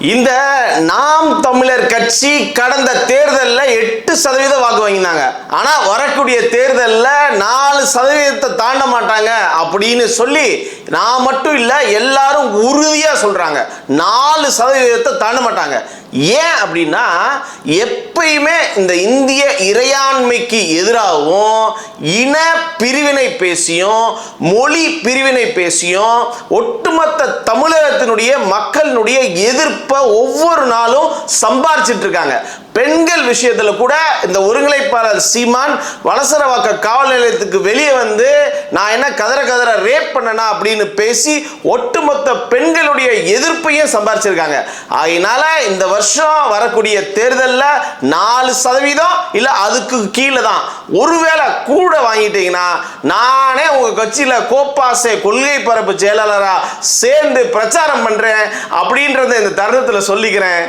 இந்த நாம் தமிழர் கட்சி கடந்த தேர்தலில் எட்டு சதவீத வாக்கு வாங்கினாங்க. ஆனா வரக்கூடிய தேர்தலில் நாலு சதவீதத்தை தாண்ட மாட்டாங்க அப்படின்னு சொல்லி நான் மட்டும் இல்ல எல்லாரும் உறுதியா சொல்றாங்க. நாலு சதவீதத்தை தாண்ட மாட்டாங்க. ஏன் அப்படின்னா எப்பயுமே இந்த இந்திய இறையாண்மைக்கு எதிராகவும் இன பிரிவினை பேசியும் மொழி பிரிவினை பேசியும் ஒட்டுமொத்த தமிழகத்தினுடைய மக்களினுடைய எதிர்ப்பை ஒவ்வொரு நாளும் சம்பாரிச்சிட்டு இருக்காங்க. பெண்கள் விஷயத்தில் கூட இந்த ஒருங்கிணைப்பாளர் சீமான் வலசரவாக்க காவல் நிலையத்துக்கு வெளியே வந்து நான் என்ன கதற கதற ரேப் பண்ணனா அப்படின்னு பேசி ஒட்டுமொத்த பெண்களுடைய எதிர்ப்பையும் சம்பாரிச்சிருக்காங்க. அதனால இந்த வருஷம் வரக்கூடிய தேர்தலில் நாலு சதவீதம் இல்லை அதுக்கு கீழே தான். ஒருவேளை கூட வாங்கிட்டீங்கன்னா நானே உங்கள் கட்சியில் கோப்பாசை கொள்கை பரப்பு செயலாளராக சேர்ந்து பிரச்சாரம் பண்ணுறேன் அப்படின்றத இந்த தருணத்தில் சொல்லிக்கிறேன்.